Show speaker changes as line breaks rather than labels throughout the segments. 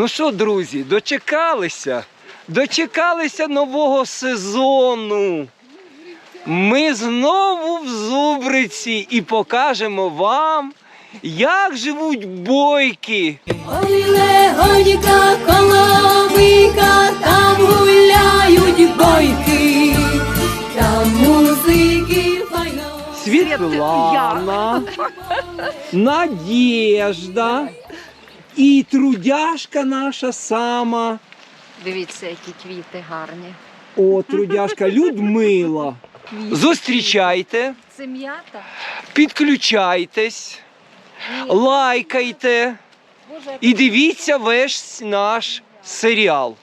Ну що, друзі, дочекалися? Дочекалися нового сезону. Ми знову в Зубриці і покажемо вам, як живуть бойки.
Ой, легонька коломийка, там гуляють бойки, там музики файно.
Світлана, Надєжда і трудяшка наша сама.
Дивіться, які квіти гарні.
О, трудяшка Людмила. Зустрічайте,
Це м'ята.
підключайтесь, лайкайте
Боже,
і дивіться весь наш серіал.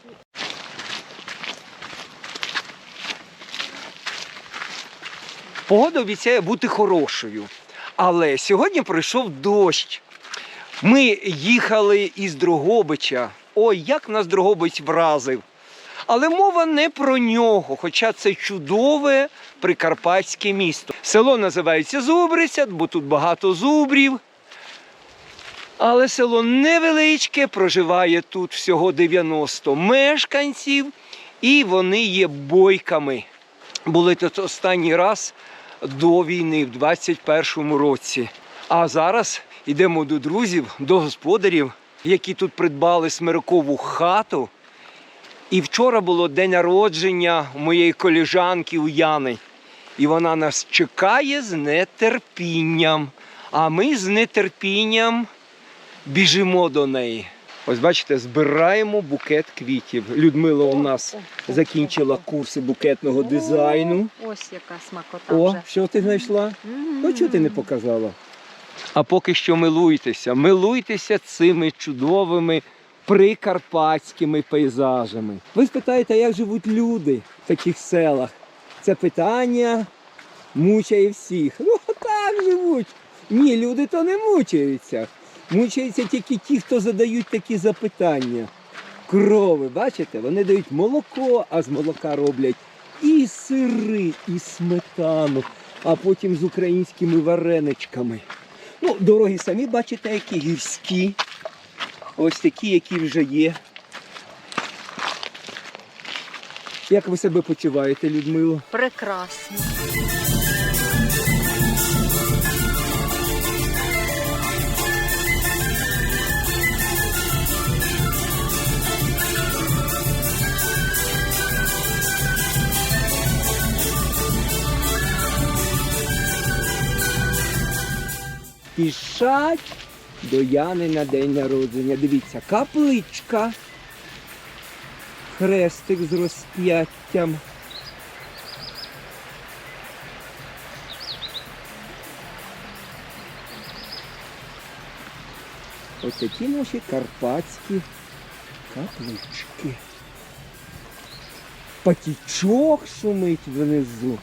Погода обіцяє бути хорошою. Але сьогодні пройшов дощ. Ми їхали із Дрогобича. Ой, як нас Дрогобич вразив. Але мова не про нього, хоча це чудове прикарпатське місто. Село називається Зубриця, бо тут багато зубрів. Але село невеличке, проживає тут всього 90 мешканців, і вони є бойками. Були тут останній раз до війни, в 21-му році. А зараз йдемо до друзів, до господарів, які тут придбали смирокову хату. І вчора було день народження моєї коліжанки у Яни. І вона нас чекає з нетерпінням. А ми з нетерпінням біжимо до неї. Ось бачите, збираємо букет квітів. Людмила у нас закінчила курси букетного дизайну.
ось яка смакота
О,
вже.
що ти знайшла? Ну, чого ти не показала? А поки що милуйтеся, милуйтеся цими чудовими прикарпатськими пейзажами. Ви спитаєте, як живуть люди в таких селах? Це питання мучає всіх. Ну, так живуть. Ні, люди то не мучаються. Мучаються тільки ті, хто задають такі запитання. Крови, бачите, вони дають молоко, а з молока роблять і сири, і сметану, а потім з українськими вареничками. Ну, дороги самі бачите, які гірські. Ось такі, які вже є. Як ви себе почуваєте, Людмило?
Прекрасно.
Пішать до Яни на день народження. Дивіться, капличка. Хрестик з розп'яттям. Ось такі наші карпатські каплички. Патічок шумить внизу.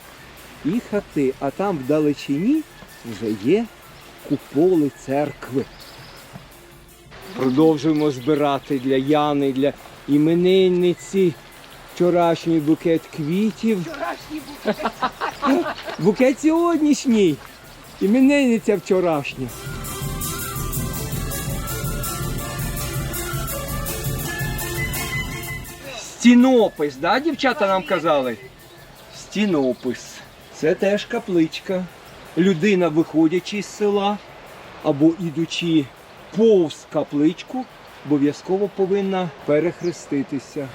І хати, а там вдалечині вже є куполи церкви. Продовжуємо збирати для Яни, для іменинниці вчорашній букет квітів. Вчорашній букет. Букет сьогоднішній. Іменинниця вчорашня. Стінопис, да, дівчата нам казали? Стінопис. Це теж капличка. Людина, виходячи з села або ідучи повз капличку, обов'язково повинна перехреститися.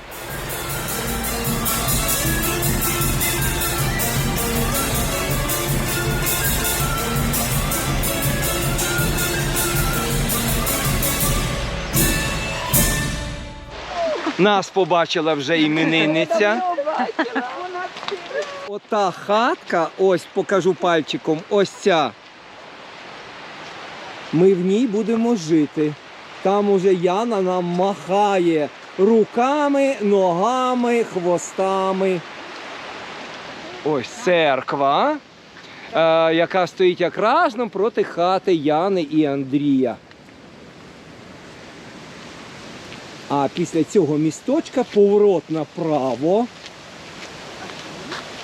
Нас побачила вже іменинниця. Ота хатка, ось покажу пальчиком, ось ця. Ми в ній будемо жити. Там уже Яна нам махає руками, ногами, хвостами. Ось церква, е, яка стоїть якраз проти хати Яни і Андрія. А після цього місточка поворот направо.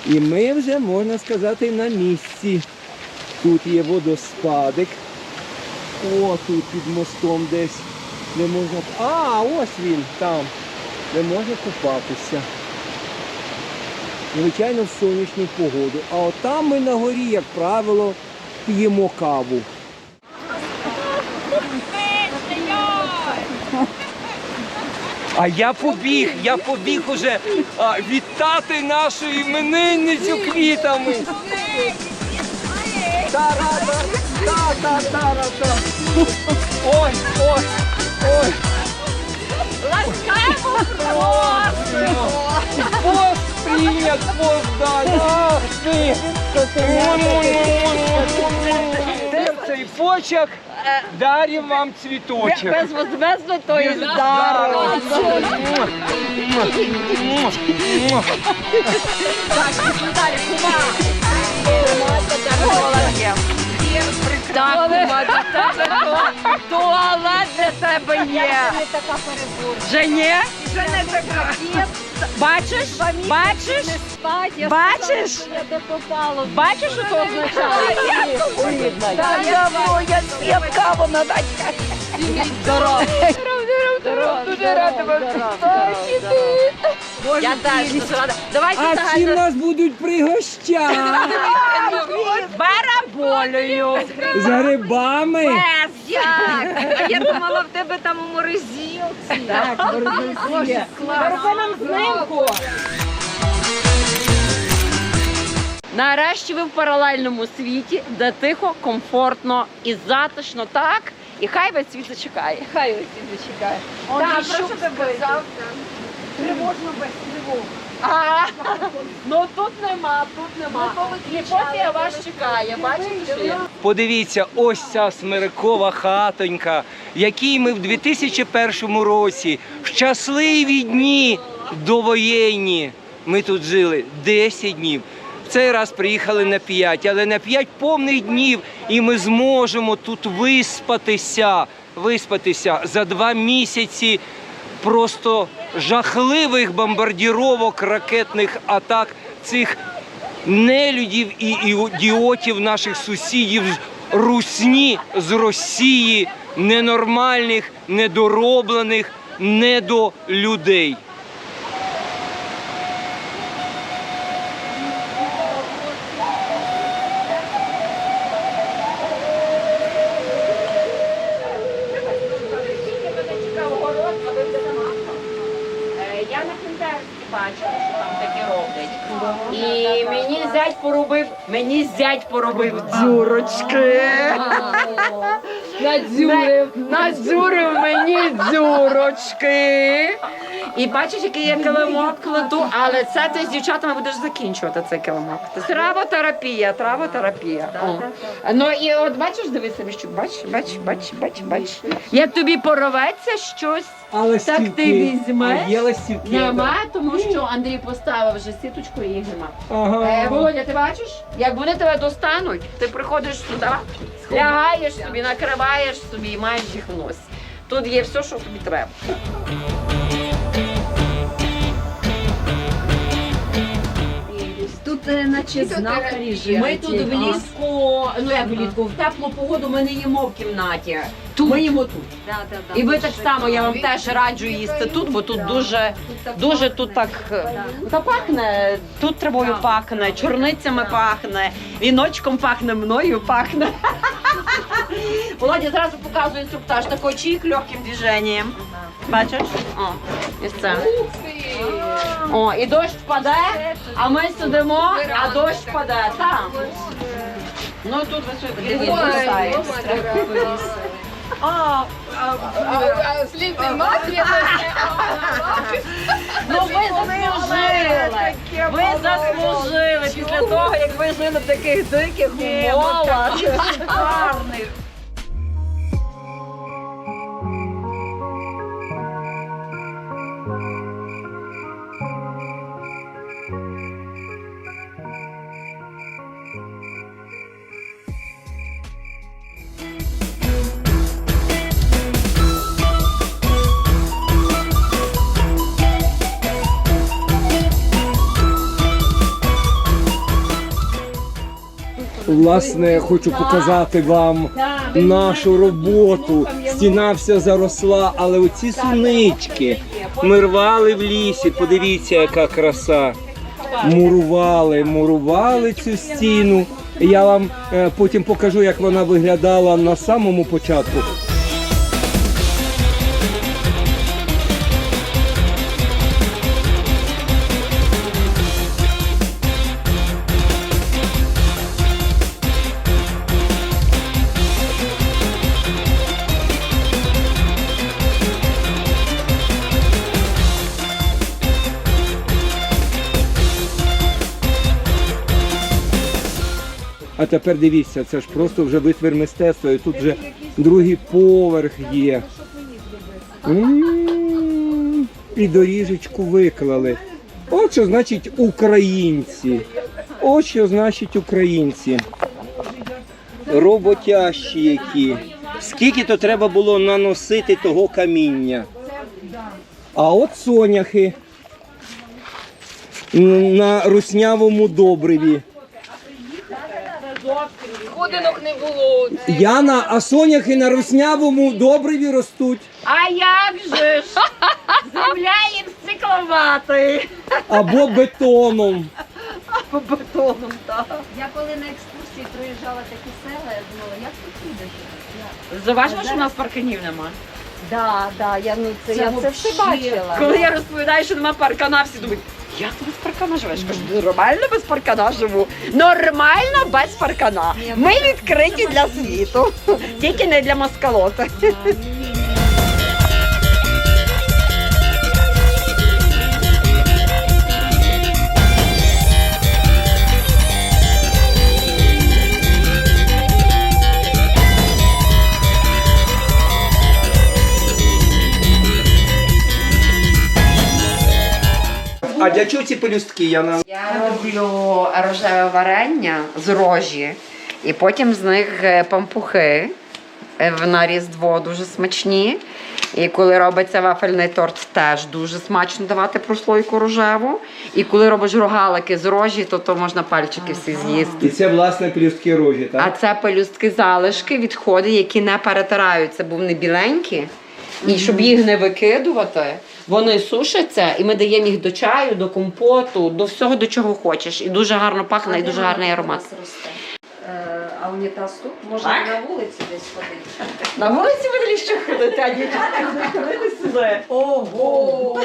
І ми вже, можна сказати, на місці. Тут є водоспадик. О, тут під мостом десь де можна. А, ось він там, де можна купатися. Звичайно, в сонячну погоду. А от там ми на горі, як правило, п'ємо каву. А я побіг, я побіг уже а, вітати нашу іменинницю квітами. Ой, ой, ой.
Ласкаємо
Просимо. Пост прийнят, пост. Серце і почок дарім вам цвіточок.
Безвозмездно то і
даром.
Так, кума, до тебе то- туалет для тебе є. Вже ні? Вже не така. Бачиш? Бачиш? Бачиш? Бачиш, що це означає? Та я я з'їм каву на дачках. Здорово. Здорово. Дуже рада вас. Я теж дуже рада. Давайте
А
загально
нас будуть пригощати?
Бараболею.
З грибами?
Як? А я думала, в тебе там у морозилці. Так, морозилці. Роби нам знимку. Нарешті ви в паралельному світі, де тихо, комфортно і затишно так. І хай весь світ зачекає. Хай весь світ зачекає. Так, прошу тебе. Тривожно без тривог. А, ну тут нема, тут нема. Ліпотія вас чекає, бачите? що я?
Подивіться, ось ця смиркова хатонька, якій ми в 2001 році, в щасливі дні довоєнні, ми тут жили 10 днів. В цей раз приїхали на 5, але на 5 повних днів, і ми зможемо тут виспатися, виспатися за два місяці просто жахливих бомбардіровок, ракетних атак цих нелюдів і ідіотів наших сусідів з русні з Росії, ненормальних, недороблених, недолюдей.
Бачила, що там таке роблять. І мені зять поробив, мені зять поробив дзюрочки. Надзюрив. Надзюрив мені дзюрочки. І бачиш, який я килимок кладу, але це ти з дівчатами будеш закінчувати цей килимок. Травотерапія, травотерапія. О. Ну і от бачиш, дивися, Міщук, бачиш, бачиш, бачиш, бачиш, бачиш. Як тобі порветься щось,
Але
Так ти візьмеш?
А є ластівки.
Нема, тому що Андрій поставив вже сіточку і їх нема.
Ага.
Е, Володя, ти бачиш? Як вони тебе достануть, ти приходиш сюди, лягаєш собі, накриваєш собі і маєш їх в носі. Тут є все, що тобі треба.
Тут е, наче знахарі живуть.
Ми тут влітку, ну як влітку, в теплу погоду ми не їмо в кімнаті. Ми їмо тут.
Да, да, да.
І ви так само, я вам теж раджу їсти тут, бо тут дуже, дуже тут так е, та пахне, тут травою пахне, чорницями пахне, віночком пахне, мною пахне. Володя зразу показує інструктаж, такий чик легким движенням. Бачиш? О, ось це. О, і дощ впаде, а ми сидимо, а дощ впаде. Там. Ну тут ви собі подивіться. А, Ну ви заслужили. Ви заслужили після того, як ви жили в таких диких умовах. Гарних.
Власне, хочу показати вам нашу роботу. Стіна вся заросла, але оці сунички ми рвали в лісі. Подивіться, яка краса. Мурували, мурували цю стіну. Я вам е, потім покажу, як вона виглядала на самому початку. А тепер дивіться, це ж просто вже витвір мистецтва. І тут вже другий поверх є. М, І доріжечку виклали. От що значить українці. От що значить українці. Роботящі які. Скільки то треба було наносити того каміння. А от соняхи на руснявому добриві.
Ходинок не було.
Яна, а соняхи на руснявому добриві ростуть.
А як же ж? Земля їм цикловати.
Або бетоном.
По бетоном, так.
Я коли на екскурсії проїжджала такі села, я думала, як тут їдеш?
Заважно, що в нас парканів нема.
Да, да, я ну це,
Це
я це все бачила.
Коли я розповідаю, що нема паркана, всі думають, як ти без паркана живеш? Кажу, нормально без паркана живу. Нормально без паркана. Ми відкриті для світу, тільки не для маскалота.
А для чого ці пелюстки, Яна?
Я роблю рожеве варення з рожі, і потім з них е, пампухи е, в- на різдво дуже смачні. І коли робиться вафельний торт, теж дуже смачно давати прослойку рожеву. І коли робиш рогалики з рожі, то, то можна пальчики всі з'їсти.
І це власне пелюстки рожі,
А це пелюстки залишки, відходи, які не перетираються, бо вони біленькі. І щоб їх не викидувати, вони сушаться, і ми даємо їх до чаю, до компоту, до всього, до чого хочеш. І дуже гарно пахне, і дуже гарний аромат.
Е, А унітаз тут може
Так?
на вулиці десь ходити.
На вулиці буде ще ходити, а дівчата ходити сюди. Ого!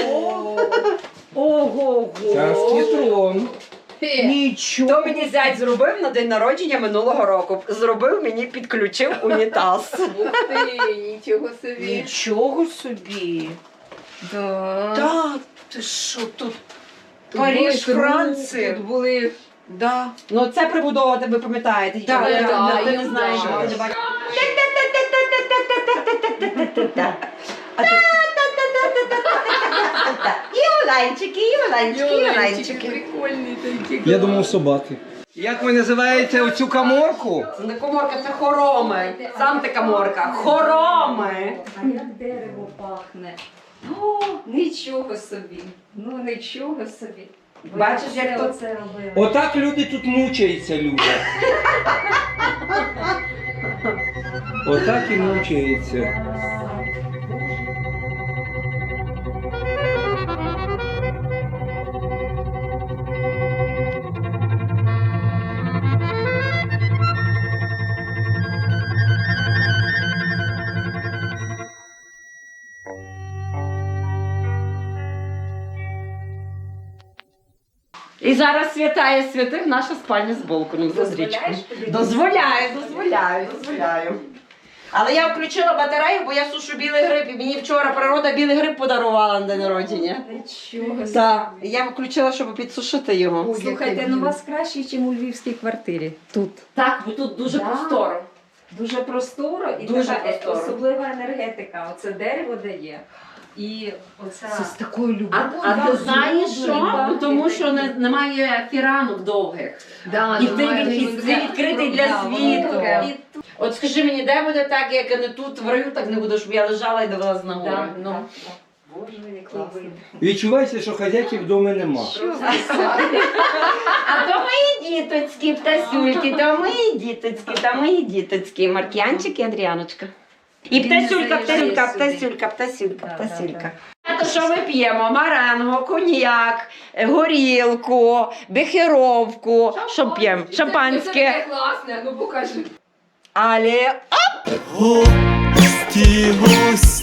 Ого!
Царський трон.
Нічого. То мені зять зробив на день народження минулого року. Зробив мені, підключив унітаз.
Ти, нічого собі.
Нічого собі.
Да.
Так, ти що тут?
Тут
Париж,
були
Франція.
Тут були, да.
Ну це прибудова, ви пам'ятаєте.
Так,
Я-
так,
ти не знаєш, ти не бачиш. І Оленчики, і Оленчики, і Оленчики.
прикольні такі.
Я думав собаки. Як ви називаєте оцю каморку?
Це не коморка, це хороми. Сам ти коморка. Хороми.
А як дерево пахне. О, нічого собі. Ну нічого собі. Ви
Бачиш, як тут-
оце робили.
Отак люди тут мучаються, люди. Отак і мучаються.
І зараз святає святих наша спальня з балконом за річкою. Дозволяю, дозволяю, дозволяю. Але я включила батарею, бо я сушу білий гриб, і мені вчора природа білий гриб подарувала на день народження.
Нічого.
Так, я включила, щоб підсушити його.
Слухайте, ну у вас краще, ніж у львівській квартирі. Тут.
Так, бо тут дуже
Да.
просторо.
Дуже просторо і
Дуже
така е-
просторо.
особлива енергетика. Оце дерево дає. І оця
Це з такою
А,
любов'ю.
а ти знаєш що? Бо Тому що не, немає фіранок довгих.
Да,
І ти
немає
від-
ніде.
ти відкритий для
Да, воно
світу.
таке.
І От скажи мені, де буде так, як не тут в раю, так не буде, щоб я лежала і дивилась на гори.
Да,
ну.
да. Боже, як Який вид.
Відчувається, що хазяйки вдома нема.
Що ви?
А то мої діточки, птасюльки, то мої діточки, то мої діточки. Маркіянчик і Адріаночка. І птасюлька, птасюлька, птасюлька, птасюлька, птасюлька. А що ми п'ємо? Маранго, коньяк, горілку, бехеровку. Що п'ємо? Шампанське.
класне, ну покажи.
Але
Гості, гості.